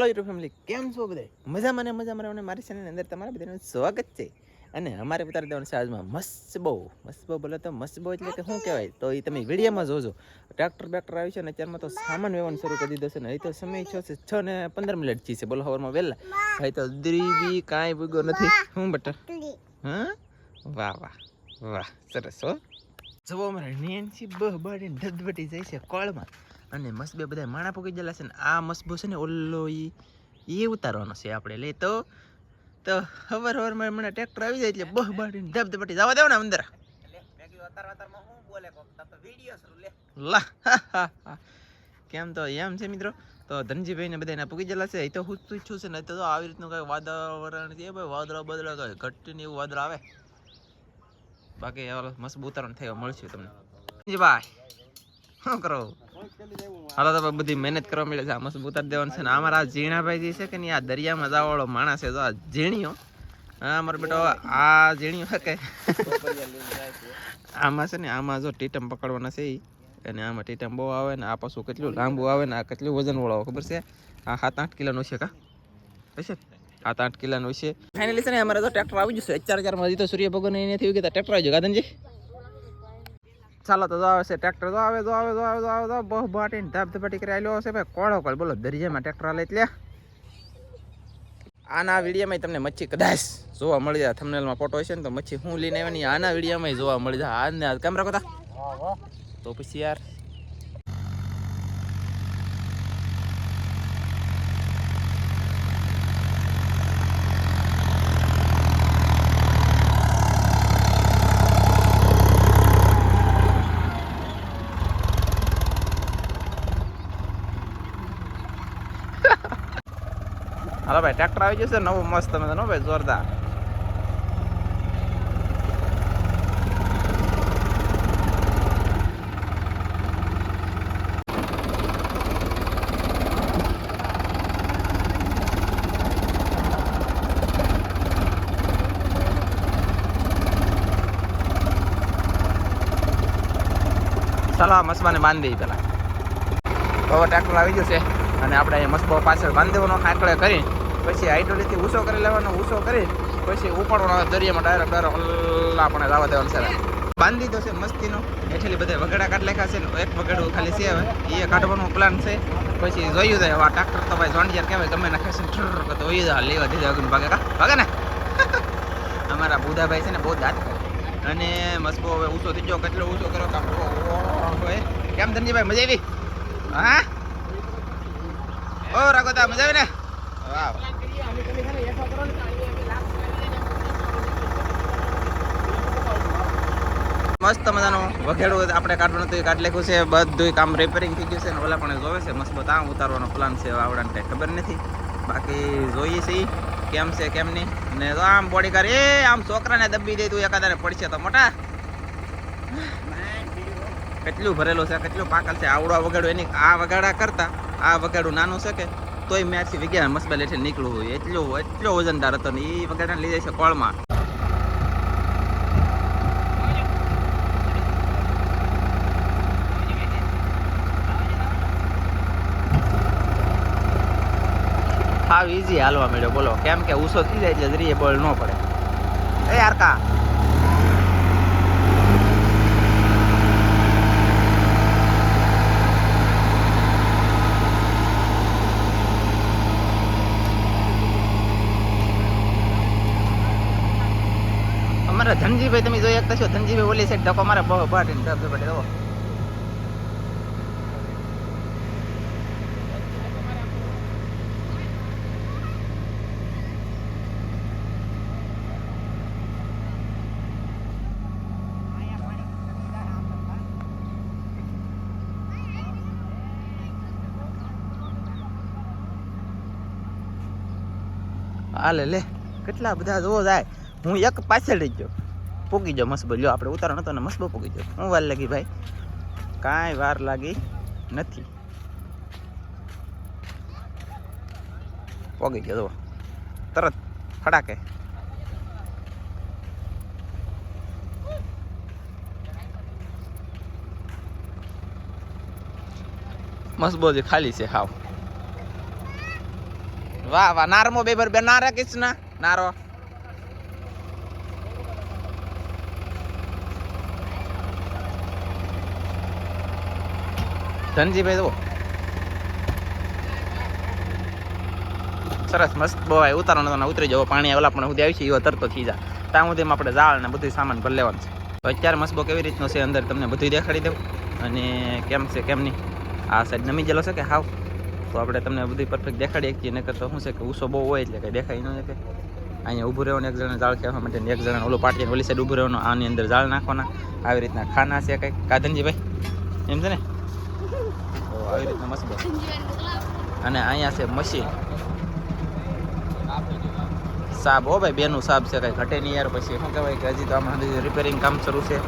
Hello YouTube family કેમ છો બધે? મજા મને મજા મને અને મારી ચેનલની અંદર તમારા બધાનું સ્વાગત છે. અને અમારે ઉતારી દેવાનું છે આજમાં મસ્ત બહુ મસ્ત બહુ બોલે તો મસ્ત બહુ એટલે કે શું કહેવાય? તો એ તમે વિડીયોમાં જોજો. ટ્રેક્ટર બેક્ટર આવ્યું છે અને અત્યારમાં તો સામાન વેવાનું શરૂ કરી દીધો છે ને એ તો સમય છો છે છ ને પંદર મિનિટથી છે. બોલો હવારમાં વહેલા. ભાઈ તો દ્રીબી કાંઈ ભૂગો નથી. હું બટર? હા? વાહ વાહ વાહ. સરસ હો. જવો અમારે નેન્સી બહ બળીને ધધબટી જાય છે કોળમાં. અને મસબે બધા માણા પોકી ગયેલા છે ને આ મસબો છે ને ઓલ્લો એ એ ઉતારવાનો છે આપણે. લે તો તો હવર હવારમાં મને ટ્રેક્ટર આવી જાય એટલે બહ બળીને ધબધબટી જવા દેવો ને અંદર. કેમ તો એમ છે મિત્રો? તો ધનજીભાઈ ને બધા પૂકી ગયેલા છે. એ તો હું ઈચ્છું છે ને તો આવી રીતનું કઈ વાતાવરણ છે ભાઈ? વાદળા બદલા કઈ ઘટ ને એવું વાદળ આવે? બાકી મસ્ત ઉતારણ થયો મળશે તમને. જી ભાઈ શું કરો? હાલો તો બધી મહેનત કરવા મળે છે. આ મસ્ત દેવાનું છે ને અમારા ઝીણાભાઈ જે છે કે નહીં આ દરિયામાં જવા વાળો માણસ છે. તો આ ઝીણીઓ. હા મારો બેટો આ ઝીણીઓ છે કે? આમાં છે ને, આમાં જો ટીટમ પકડવાના છે અને આમાં ટીટમ બહુ આવે ને, આ પાછું કેટલું લાંબુ આવે ને, આ કેટલું વજન વાળો ખબર છે? આ સાત આઠ કિલોનું છે કા? હશે સાત આઠ કિલોનું છે. ફાઇનલી છે ને, અમારે તો ટ્રેક્ટર આવી જશે ચાર ચારમાં તો સૂર્ય ભગવાન એને થયું કે ટ્રેક્ટર આવી જાય ગાધનજી ચાલો તો આવે છે ટ્રેક્ટર જો આવે જો આવે જો આવે જો આવે જો બહુ બાટીને ધબ ધપાટી કરી આવેલો છે ભાઈ. કોળો કોળ બોલો દરિયામાં ટ્રેક્ટર લઈ એટલે. આના વિડીયોમાં તમને મચ્છી કદાચ જોવા મળી જાય. થમનેલમાં ફોટો હશે ને તો મચ્છી હું લઈને આવ્યા આના વિડીયોમાં જોવા મળી જાય. આજને કેમ રાખો તા? તો પછી યાર હાલો ભાઈ ટ્રેક્ટર આવી જશે નવું મસ્ત તમે નો ભાઈ, જોરદાર. આ મસબાને બાંધી દઈએ પેલા. હવે ટ્રેક્ટર આવી જશે અને આપણે મસ્બો પાછળ બાંધી દેવાનો ખાંકડે કરી પછી હાઇડ્રોલિકથી ઊંચો કરી લેવાનો, ઊંચો કરી પછી ઉપાડવાનો દરિયામાં ડાયરેક્ટ ડાયરેક્ટ પણ લાવવા દેવાનું છે બાંધી દીધો છે મસ્તીનો. એઠેલી બધા વગડા કાઢ લેખા છે ને એક વગડું ખાલી છે હવે. એ કાઢવાનો પ્લાન છે. પછી જોયું જાય આ ટ્રાક્ટર તો ભાઈ જોંડિયાર કહેવાય, ગમે નાખે છે ઠર તો ઓઈ જા લેવા દીધા અગન ભાગે ભાગે ને? અમારા બુધાભાઈ છે ને બહુ દાંત અને મસ્કો હવે ઊંચો થઈ ગયો. કેટલો ઊંચો કર્યો કામ? કેમ ધનજીભાઈ, મજા આવી? હા? ઓ રાગોતા મજા આવી ને? મસ્ત મજાનું વઘેડું આપણે કાઢવાનું હતું કાઢ લેખું છે. બધું કામ રિપેરિંગ થઈ ગયું છે. ને ઓલા પણ જોવે છે. મસ્ત બધા ઉતારવાનો પ્લાન છે. આવડાને કંઈ ખબર નથી. બાકી જોઈએ છીએ કેમ છે, કેમ નહીં. ને તો આમ બોડી કાર એ આમ છોકરાને દબી દે તું એકાદાને પડશે તો મોટા. કેટલું ભરેલું છે, કેટલું પાકલ છે. આવડો વગાડું એની આ વગાડા કરતા, આ વગાડું નાનું છે કે? તોય મેં આખી વિજ્ઞાન મસ્બલ હેઠળ નીકળવું હોય, એટલો એટલો વજનદાર હતો ને એ વગાડાને લઈ જાય છે કોળમાં. હાવ ઈઝી હાલવા મળ્યો બોલો. કેમ કે ઉસો થઈ જાય એટલે બોલ ન પડે. એ યાર કા અમારા ધનજીભાઈ, તમે જોઈ શકતા છો, ધનજીભાઈ ઓલી સાઈડ ધક્કો મારા બહુ બાટીને ડબ પડે ધબો. હાલે, લે કેટલા બધા જોવો જાય હું એક પાછળ રહી ગયો. પૂગી ગયો મસબો લ્યો આપણે ઉતારો નતો ને મસબો પૂગી ગયો. હું વાર લાગી ભાઈ? કાંઈ વાર લાગી નથી. પોગી ગયો, જુઓ. તરત ફટાકે. મસબો જે ખાલી છે હાવ. વાહ વાહ, નારમો બે બે, નારા કૃષ્ણ, નારો. ધનજીભાઈ જુઓ. સરસ મસ્ત બવાય. ઉતારો ને ઉતરી જવો પાણી ઓલા પણ સુધી આવી છે. એવો તરતો થઈ જા. ત્યાં સુધીમાં આપણે ઝાડ ને બધું સામાન ભરી લેવાનું છે. અત્યારે મસ્બો કેવી રીતનો છે અંદર તમને બધું દેખાડી દઉં અને કેમ છે, કેમ નહીં? આ સાઈડ નમી ગયેલો છે કે હાવ? તો આપણે તમને બધું પરફેક્ટ દેખાડી શકીએ નકર તો શું છે કે ઉસો બહુ હોય એટલે કંઈ દેખાય ન શકે. અહીંયા ઊભું રહેવાનું, એક જણા જાળ કહેવા માટે એક જણા ઓલું પાટીને ઓલી સાઈડ ઊભું રહેવાનું, આની અંદર જાળ નાખવાના. આવી રીતના ખાના છે કંઈક. કાધનજીભાઈ, એમ છે ને? આવી રીતના મસ્ત અને અહીંયા છે મશીન. સાબ હો ભાઈ બેનું સાબ છે કઈ ઘટે નહીં યાર. પછી શું કહેવાય કે હજી તો આમાં રિપેરિંગ કામ શરૂ છે.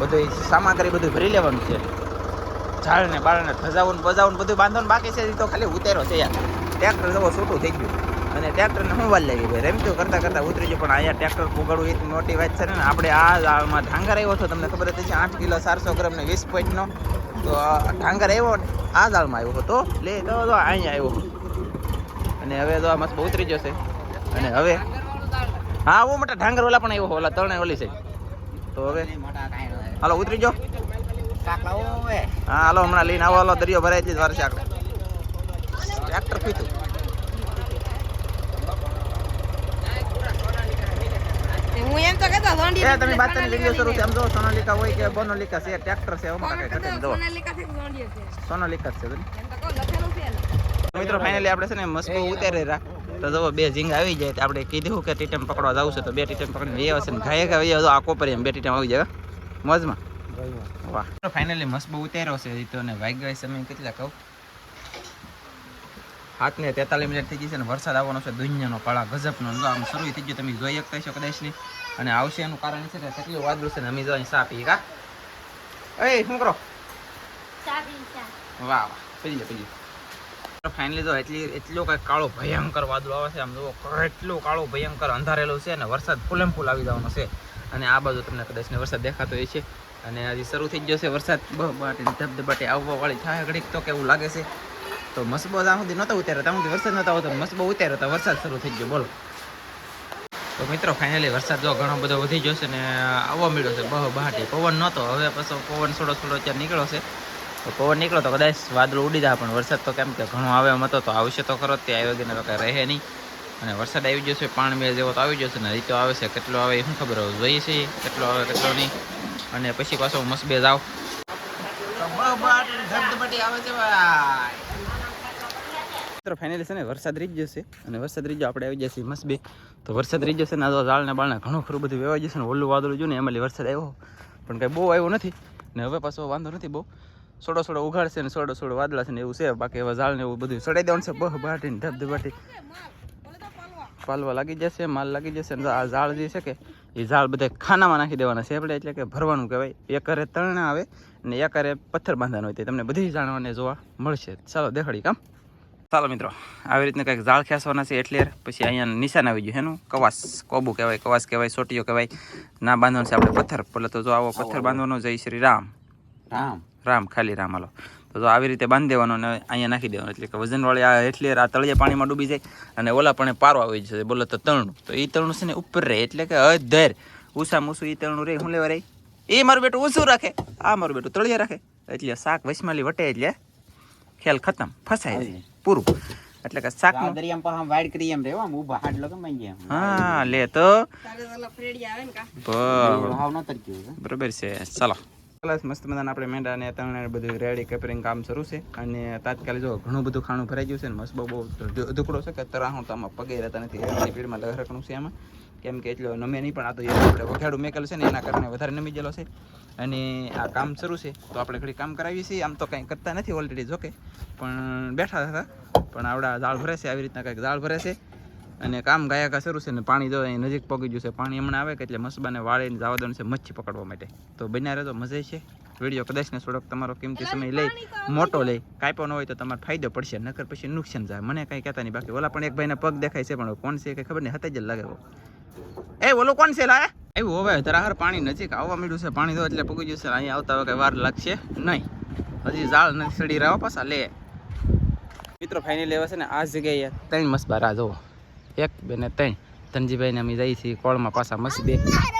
બધું સામગ્રી બધું ભરી લેવાનું છે. ઝાડને બાળને ધજાવું બજાવું બધું બાંધવાનું બાકી છે તો ખાલી ઉતેરો છે યાર. ટ્રેક્ટર જવો છૂટું થઈ ગયું. અને ટ્રેક્ટરને હું વાલ લેવી ભાઈ? રેમતું કરતાં કરતાં ઉતરી ગયું, પણ અહીંયા ટ્રેક્ટર પુગાડવું એક મોટી વાત છે ને. આપણે આ ઢાંગર આવ્યો હતો, તમને ખબર હતી, આઠ કિલો ચારસો ગ્રામ ને વીસ પોઈન્ટનો તો ઢાંગર આવ્યો, આ દાળમાં આવ્યો હતો. લે, તો અહીંયા આવ્યો અને હવે તો આ મસ્ત ઉતરી જશે અને હવે હા હું મોટા ઢાંગર ઓલા પણ આવ્યો ઓલા ત્રણે ઓલી છે તો હવે હાલો, ઉતરી જો હા, હાલો, હમણાં લઈને આવો, હાલો, દરિયો ભરાય છે વાર આગળ ટ્રેક્ટર પીતું હું એમ તો કહેતો સોંડી એ તમે બાતની વીડિયો શરૂ છે આમ જો સોનાલિકા હોય કે બોનોલિકા છે ટ્રેક્ટર છે એમાં કાંઈ ઘટે જો. સોનાલિકા થી સોંડી છે? સોનાલિકા છે એમ તો લખેલું છે મિત્રો ફાઇનલી આપણે છે ને મસ્કો ઉતારે રહ્યા. તો જો બે ઝીંગ આવી જાય તો આપણે કીધું કે ટીટમ પકડવા જવું છે તો બે ટીટમ પકડીને વહી આવશે ને ઘાયે ઘા વહી આવજો આ કોપરી એમ બે ટીટમ આવી જાય મોજમાં. વાહ. ફાઇનલી મસ્ત બહુ ઉતાર્યો છે તો ને વાગ્યા સમય કેટલા કહું? હાથને તેતાલીસ મિનિટ થઈ ગઈ છે ને વરસાદ આવવાનો છે દુનિયાનો કાળા ગજબનો. ને આમ શરૂ થઈ ગયો તમે જોઈ શકતા છો કદાચ નહીં અને આવશે એનું કારણ છે કે કેટલું વાદળું છે ને અમે જો સા પી કા? એ શું કરો? વાહ વાહ. પી લે પી લે ફાઇનલી તો એટલી એટલો કંઈક કાળો ભયંકર વાદળો આવે છે આમ જુઓ એટલો કાળો ભયંકર અંધારેલો છે અને વરસાદ ફૂલેમ ફૂલ આવી જવાનો છે. અને આ બાજુ તમને કદાચ ને વરસાદ દેખાતો હોય છે. અને હજી શરૂ થઈ ગયો છે વરસાદ. ધબધબાટી આવવા વાળી થાય ઘડીક તો કેવું લાગે છે. તો મસબો ત્યાં સુધી નહોતો ઉતાર્યો ત્યાં સુધી વરસાદ નહોતો આવતો મસબો ઉતાર્યો તો વરસાદ શરૂ થઈ ગયો. બોલો. તો મિત્રો ફાઇનલી વરસાદ જો ઘણો બધો વધી ગયો છે ને, આવવા મળ્યો છે. બહુ બહાટી. પવન નહોતો. હવે પછી પવન થોડો થોડો અત્યારે નીકળ્યો છે. તો પવન નીકળો તો કદાચ વાદળો ઉડી જાય, પણ વરસાદ તો કેમ કે ઘણો આવે એમ હતો, તો આવશે તો ખરો તે. આવ્યો ગયો તો કાંઈ રહે નહીં. અને વરસાદ આવી ગયો છે પાણી બે જેવો તો આવી છે ને રીતો આવે છે. કેટલો આવે એ શું ખબર હોય જોઈએ છે કેટલો આવે, કેટલો નહીં. અને પછી પાછો મસબે જાવ આવે છે મિત્રો ફાઇનલી છે ને વરસાદ રહી જશે અને વરસાદ રહી આપણે આવી જશે મસ્ત બે તો વરસાદ રહી જશે ને આ તો ઝાડને બાળને ઘણું ખરું બધું વેવાઈ જશે ને, ઓલું વાદળું જોયું ને, એમાં વરસાદ આવ્યો. પણ કંઈ બહુ આવ્યો નથી ને હવે પાછો વાંધો નથી બહુ. સોડો સોડો ઉઘાડશે ને સોડો સોડો વાદળા છે ને એવું છે, બાકી એવા ઝાડ ને એવું બધું સડાઈ દેવાનું છે, બહ બાટીને ધબધબાટી પાલવા લાગી જશે, માલ લાગી જશે ને આ ઝાડ જે છે કે, એ ઝાડ બધા ખાનામાં નાખી દેવાના છે, આપણે એટલે કે ભરવાનું કહેવાય. એકરે તરણા આવે ને એકરે પથ્થર બાંધવાનો હોય તે તમને બધી જાણવાને જોવા મળશે. ચાલો દેખાડી કામ. ચાલો મિત્રો આવી રીતના કંઈક ઝાડ ખેંચવાના છે એટલે પછી અહીંયા નિશાન આવી ગયું એનું કવાસ કોબુ કહેવાય કવાસ કહેવાય સોટીઓ કહેવાય ના બાંધવાનું છે આપણે પથ્થર. પેલા તો જો આવો પથ્થર બાંધવાનો જય શ્રી રામ. રામ. રામ ખાલી રામ હાલો. તો જો આવી રીતે બાંધી દેવાનો અને અહીંયા નાખી દેવાનો. એટલે કે વજનવાળી આ એટલે આ તળિયા પાણીમાં ડૂબી જાય અને ઓલા પણ પારો આવી જશે બોલો તો તણું તો એ તણું છે ને ઉપર રહે એટલે કે અધર. ઉષા મૂસું એ તણું રહે શું લેવા રહે એ મારું બેટું ઊંચું રાખે આ મારું બેટું તળિયે રાખે. એટલે શાક વચમાલી વટે એટલે ખ્યાલ ખતમ ફસાય. જાય પૂરું એટલે કે શાકનું દરિયા પાછા આમ વાઈડ કરી એમ રેવા ઊભા હાડ લગનમાં ગયા હા લે તો તારે તો ઓલા ફ્રેડી આવે ને કા બરાબર છે ચાલો પ્લસ મસ્ત મજાના આપણે મેંડા ને તણ બધું રેડી કપરિંગ કામ શરૂ છે અને તાત્કાલિક જો ઘણું બધું ખાણું ભરાઈ ગયું છે ને મસ્ત બહુ બહુ અધુકડો છે કે તરાહું તો આમાં પગે રહેતા નથી એની પીડમાં લહરકણું છે એમાં કેમ કે એટલો નમે નહીં પણ આ તો આપણે વઘાડું મેકેલ છે ને એના કારણે વધારે નમી ગયેલો છે. અને આ કામ શરૂ છે તો આપણે ઘડી કામ કરાવીએ છીએ. આમ તો કંઈ કરતા નથી ઓલરેડી જોકે પણ બેઠા હતા પણ આવડા જાળ ભરે છે આવી રીતના કંઈક ઝાડ ભરે છે. અને કામ ગાયકા શરૂ છે ને પાણી જો અહીં નજીક પગી ગયું છે. પાણી હમણાં આવે કે એટલે મસબાને વાળીને જવા દેવાનું છે મચ્છી પકડવા માટે. તો બન્યા રહેતો મજા છે. વીડિયો કદાચ ને થોડોક તમારો કિંમતી સમય લઈ મોટો લઈ કાંઈ ન હોય તો તમારે ફાયદો પડશે નકર પછી નુકસાન જાય. મને કાંઈ કહેતા નહીં બાકી ઓલા પણ એક ભાઈને પગ દેખાય છે પણ કોણ છે કે ખબર નહીં હતા જ લાગે. એ, ઓલો કોણ છે લાયા? એવું હવે ધરાહર પાણી નજીક આવવા માંડ્યું છે. પાણી તો એટલે પગી ગયું છે. અહીંયા આવતા હવે કઈ વાર લાગશે નહીં. હજી ઝાડ નથી સડી રહ્યા પાછા, લે. મિત્રો ફાઇનલ એવા છે ને, આ જગ્યાએ ત્રણ મસ્ત રાહ જુઓ. એક, બે ને ત્રણ. ધનજીભાઈને અમે જઈએ છીએ કોળમાં પાછા મસબે.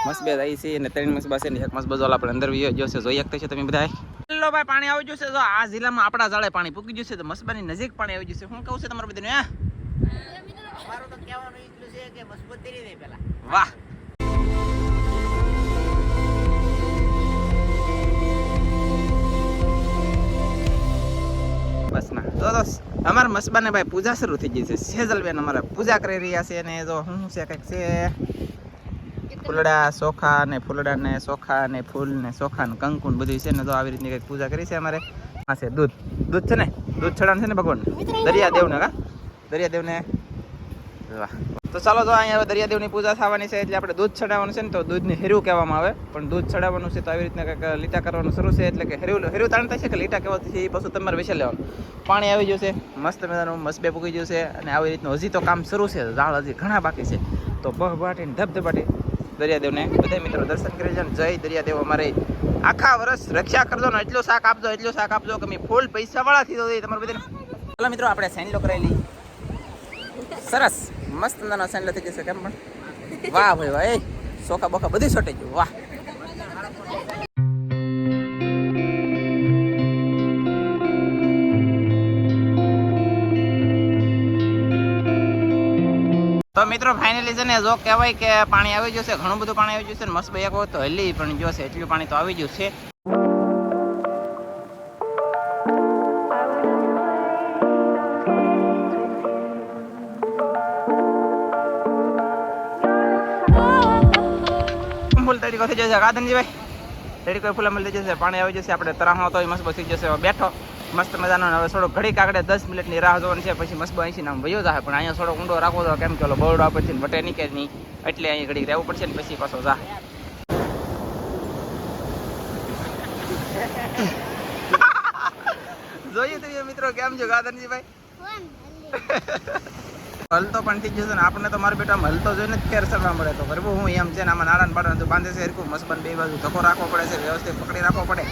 મસબે જઈએ છીએ અને ત્રણ મસબા છે ને, એક મસબા જોલા આપણે અંદર વિયો જોશે જોઈ શકતા છે તમે બધા હેલો ભાઈ, પાણી આવી જશે જો આ જિલ્લામાં આપણા જાળે પાણી પૂકી જશે તો મસબાની નજીક પાણી આવી જશે શું કહું છું તમારું બધાને, હા? મારું તો કહેવાનું કે વાહ. બસ ના તો તો અમારા મસબાને ભાઈ પૂજા શરૂ થઈ ગઈ છે. સેજલબેન અમારે પૂજા કરી રહ્યા છે અને જો શું છે કંઈક છે? ફૂલડા ચોખા ને ફૂલડા ને ચોખા ને ફૂલ ને ચોખા ને કંકુ બધું છે ને તો આવી રીતની કંઈક પૂજા કરી છે અમારે. હા છે દૂધ. દૂધ છે ને? દૂધ છડાણ છે ને ભગવાન? દરિયાદેવને કા? દરિયાદેવને વાહ તો ચાલો તો અહીંયા દરિયાદેવની પૂજા થવાની છે, એટલે આપણે દૂધ ચડાવવાનું છે ને તો દૂધને હેરું કહેવામાં આવે. પણ દૂધ ચડાવવાનું છે તો આવી રીતના કંઈક લીટા કરવાનું શરૂ છે, એટલે કે હેરું હેરું તાણ છે કે લીટા કહેવાતું છે એ પાછું તમારે વિશે લેવાનું. પાણી આવી જશે મસ્ત મજાનું મસબે પૂકી જશે અને આવી રીતનું હજી તો કામ શરૂ છે, ઝાડ હજી ઘણા બાકી છે. તો બહ બાટીને ધબધબાટી દરિયાદેવને. બધા મિત્રો દર્શન કરી જાય જય દરિયાદેવ અમારે. આખા વર્ષ રક્ષા કરજો ને એટલું શાક આપજો, એટલું શાક આપજો કે મેં ફૂલ પૈસાવાળાથી તો થઈ દો તમારે બધાને ચાલો મિત્રો, આપણે સેન્ડલો કરાવી લઈએ. સરસ. મસ્ત નાનો સેન્ડલો થઈ જશે કેમ પણ? વાહ ભાઈ વાહ એ સોખા બોખા બધી છોટી ગયું, વાહ. તો મિત્રો ફાઇનલી છે ને જો કહેવાય કે પાણી આવી જશે ઘણું બધું પાણી આવી જશે ને, મસ્ત એક વખત તો હલી પણ જોશે એટલું પાણી તો આવી ગયું છે. તરીકો થઈ જશે કાદનજીભાઈ તરીકો ફૂલ થઈ જશે, પાણી આવી જશે, આપણે તરાહમાં તો મસ્ત થઈ જશે બેઠો. મસ્ત મજાનો હવે થોડો ઘડી કાગડે દસ મિનિટની રાહ જોવાની છે, પછી મસ્બો અહીંથી નામ વયો જાય પણ અહીંયા થોડો ઊંડો રાખવો તો કેમ કે બરોડો પછી વટે નીકળે નહીં, એટલે અહીં ઘડી રહેવું પડશે ને પછી પાછો જા જોઈએ તો મિત્રો, કેમ છો ગાદરજીભાઈ હલતો પણ થઈ જશે ને, આપણને તો મારા બેટા હલતો જોઈને જ ફેર સરવા મળે તો કરવું હું એમ છે ને આમાં નાળા બાળા બાંધે છે, હરખું મસબન બે બાજુ ધક્કો રાખવો પડે છે, વ્યવસ્થિત પકડી રાખવો પડે.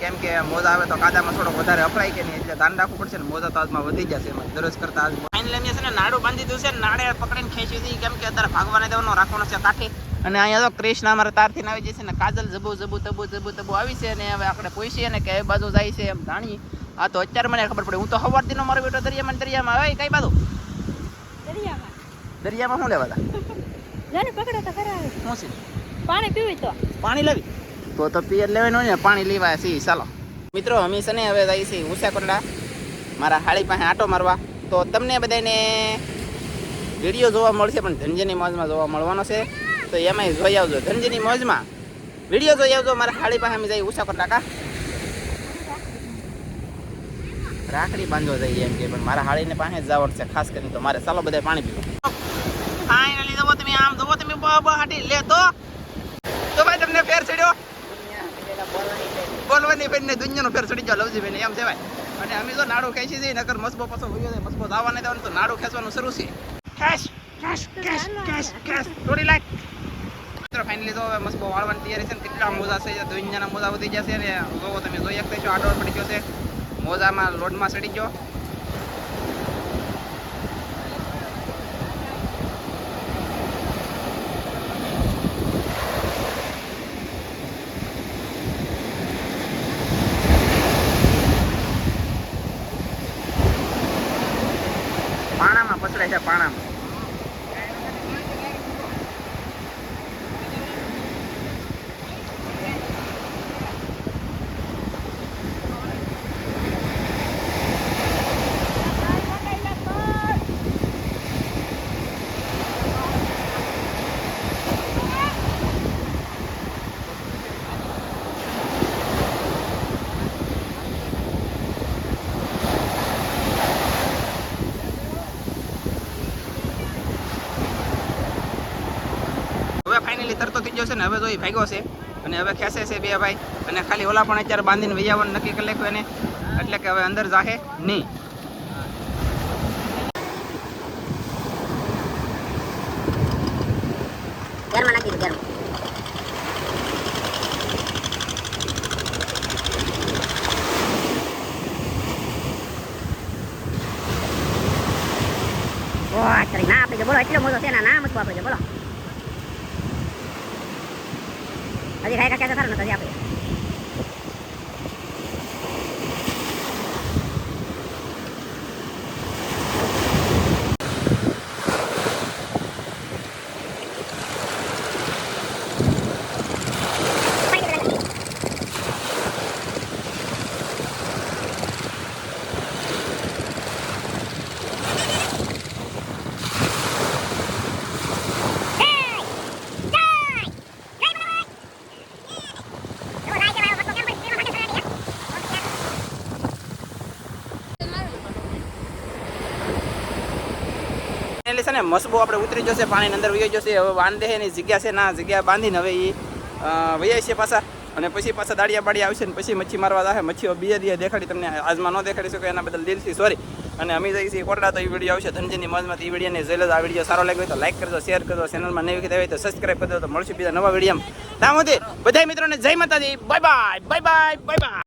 કેમ કે મોજા આવે તો કાદામાં થોડો વધારે અપડાય કે નહીં, એટલે ધ્યાન રાખવું પડશે ને, મોજા તો આજમાં વધી જશે એમાં, દરરોજ કરતા આજ ફાઇન લઈને છે ને નાડું બાંધી દઉં છે નાડે પકડીને ખેંચી દીધી કેમ કે અત્યારે ભાગવાને દેવાનો રાખવાનો છે કાઠી. અને અહીંયા તો કૃષ્ણ અમારે તારથી આવી જશે ને, કાજલ જબુ જબુ તબુ જબુ તબુ આવી છે અને હવે આપણે પૂછીએ ને કે એ બાજુ જાય છે એમ જાણીએ. આ તો અત્યારે મને ખબર પડે, હું તો સવારથી નો મારો બેટો દરિયામાં દરિયામાં આવે કઈ બાજુ? દરિયામાં. દરિયામાં શું લેવા હતા? પકડો તો ખરા શું છે? પાણી પીવી તો. પાણી લેવી? તો તો પિયર લેવાનું ને પાણી લેવા સી ચાલો. મિત્રો અમે છે ને હવે જઈએ છીએ ઉષાકોટડા મારા હાળી પાસે આટો મારવા. તો તમને બધાને વીડિયો જોવા મળશે પણ ધનજીની મોજમાં જોવા મળવાનો છે. તો એમાંય જોઈ આવજો. ધનજીની મોજમાં વીડિયો જોઈ આવજો. મારા હાળી પાસે અમે જઈએ ઉષા કોરડા કા? રાખડી બાંધવા જઈએ એમ કે, પણ મારા હાળીને પાસે જ જવાનું ખાસ કરીને તો મારે ચાલો બધા પાણી પીવું. ફાઇનલી જવો તમે આમ જવો તમે હાટી, લે તો. તો ભાઈ તમને ફેર ચડ્યો? બોલવાની બેન ને દુનિયાનો ફેર ચડી ગયો, લવજી બેન, એમ છે અને અમે તો નાડું ખેંચી જઈએ નકર મસબો પાછો હોય જાય, મસબો દાવા નહીં દેવાનું, તો નાડું ખેંચવાનું શરૂ છે. Cache cache cache cache cache થોડી લાઈક મિત્રો ફાઇનલી તો હવે મસબો વાળવાની તૈયારી છે ને, કેટલા મોજા છે, દુનિયાના મોજા વધી જશે ને. જોવો તમે, જોઈ શકતા છો આડો પડી ગયો છે. મોજામાં લોડમાં ચડી ગયો પાણામાં પસરાય છે પાણામાં હવે ફાઇનલી તરતો થઈ ગયો છે ને હવે તો એ ભાગ્યો છે. અને હવે ખેંચે છે બે ભાઈ. અને ખાલી ઓલા પણ અત્યારે બાંધીને વૈયાવાનું નક્કી કરી નાખ્યું એને. એટલે કે હવે અંદર જાહે નહીં. ઘરમાં નાખી ઘરમાં ના આપે છે બોલો એટલો મોટો છે ના ના મસ્ત આપે છે બોલો હજી ખાઈ ખાઈ સારું નથી આપે એટલે છે ને મસબો આપણે ઉતરી જશે, પાણીની અંદર વહી જશે, હવે બાંધે એની જગ્યા છે ના જગ્યા બાંધીને હવે એ વૈયા છે પાછા. અને પછી પાછા દાડિયા બાડિયા આવશે ને પછી મચ્છી મારવા જાય મચ્છીઓ બીજા દિયા દેખાડી તમને આજમાં ન દેખાડી શકો એના બદલ દિલથી સોરી અને અમે જઈએ છીએ કોટડા, તો એ વીડિયો આવશે ધનજીની મોજમાં એ વિડીયોને જોઈ લો આ વીડિયો સારો લાગ્યો તો લાઈક કરજો શેર કરજો ચેનલમાં નવી વખત હોય તો સબસ્ક્રાઈબ કરજો, તો મળશું બીજા નવા વિડીયોમાં ત્યાં સુધી બધા મિત્રોને જય માતાજી. Bye bye bye bye bye bye